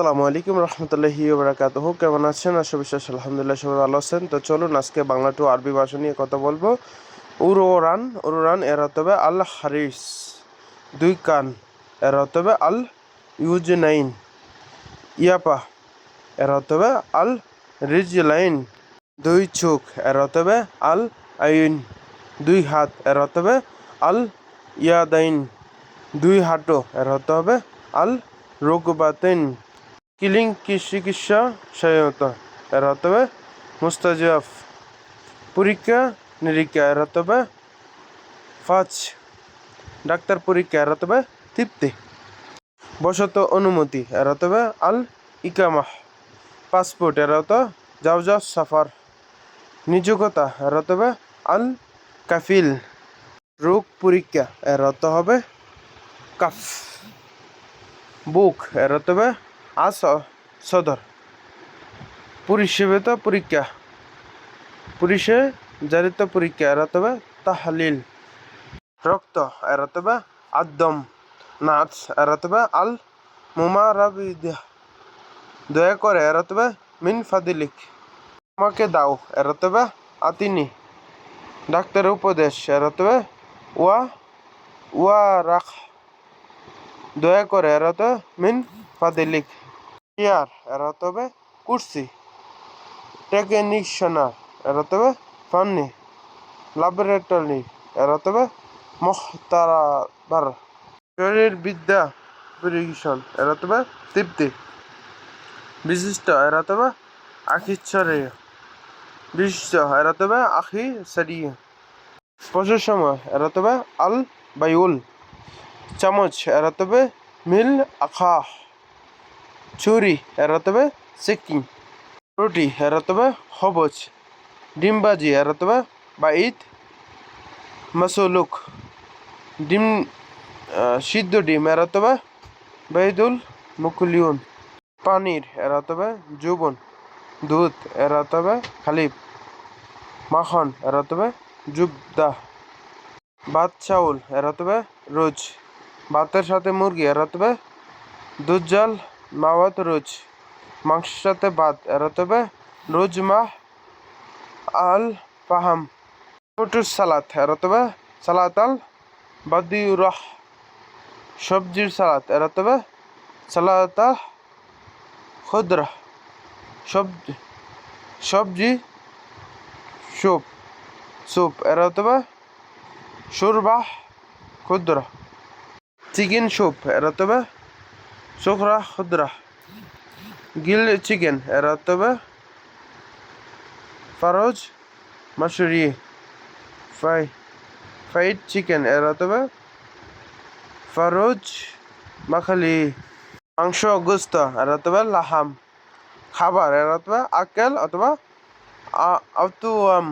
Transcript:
আসসালামু আলাইকুম রহমতুল্লাহি বারাকাতুহ কেমন আছেন? আশা বিশ্বাস আলহামদুলিল্লাহ সবাই ভালো আছেন। তো চলুন আজকে বাংলা টু আরবি ভাষা নিয়ে কথা বলব। উরোরান উরোরান এর হতবে আল হারিস। দুই কান এর হতবে আল ইউজনাইন। ইয়াপা এর হতবে আল রিজলাইন। দুই চোখ এর হতবে আল আইন। দুই হাত এর হতবে আল ইয়াদাইন। দুই হাঁটু এর হবে আল রোগবাতেন কিলিং কি চিকিৎসা সহায়তা এর হতে হবে মুস্তাজাফ পরীক্ষা নিরীক্ষা এর হতে হবে ডাক্তার পরীক্ষা এর হতে হবে তৃপ্তি বসত অনুমতি এর হতে হবে আল ইকামাহ পাসপোর্ট এর হতো যাও যাও সাফার নিযোগতা এর হতে হবে আল কাফিল রোগ পরীক্ষা এর অর্থ হবে কাফ বুক এর অর্থ হবে আস সদর। পরিষেবিত পরীক্ষা। পুলিশে জারিত পরীক্ষা এর অর্থ তাহলিল। রক্ত এর অর্থ আদম। নাচ এর অর্থ হবে আল মুমারাবিদা দয়া করে এর অর্থ মিন ফাদিলিক। আমাকে দাও এর অর্থ আতিনি। ডাক্তারের উপদেশ এর অর্থ হবে ওয়া ওয়া রাখ দয়া করে এর অর্থ মিন ফাদিলিক চেয়ারের অর্থ হবে কুর্সি, টেকনিশনার, এর অর্থ হবে ফান্নি, ল্যাবরেটরি, এর অর্থ হবে শরীর বিদ্যা পরিবেশন এর অর্থ হবে তৃপ্তি, বিশিষ্ট, এর অর্থ হবে আখিচ্ছরীয়, বিশিষ্ট, এর অর্থ হবে আখি সারিয়ে পশুর সময় এর অর্থ হবে আল বায়ুল চামচ, এর অর্থ হবে মিল আখা ছুরি এর সিকিম, রুটি এর অর্থ হবে হবজ, ডিমবাজি এর অর্থ বাইদ মাসুলুক, ডিম সিদ্ধ ডিম এর অর্থ হবে মুকুলিউন, পানির এর অর্থ হবে দুধ এর অর্থ খালিব মাখন এর অর্থ ভাত চাউল এর রোজ, ভাতের সাথে মুরগি এর হবে দুধ জাল মাওয়াত রোজ। মাংসের সাথে ভাত, এর অর্থ হবে রোজ মাহ আল টমেটোর সালাদ, এর অর্থ হবে সালাত আল বাদিউরাহ। সবজির সালাদ, এর অর্থ হবে সালাত খুদরা। সবজি সবজি স্যুপ স্যুপ এর হবে সুরবাহ খুদরা। চিকেন স্যুপ এর অর্থ হবে সুখরা খুদরা। গিল চিকেন, এর অর্থ হবে ফারোজ মাসুরি। ফ্রাই, ফ্রাইড চিকেন, এর অর্থ হবে ফারোজ মাখালি। মাংস গোস্ত, এর অর্থ হবে লাহাম। খাবার, এর অর্থ হবে আকেল অথবা আতুয়াম।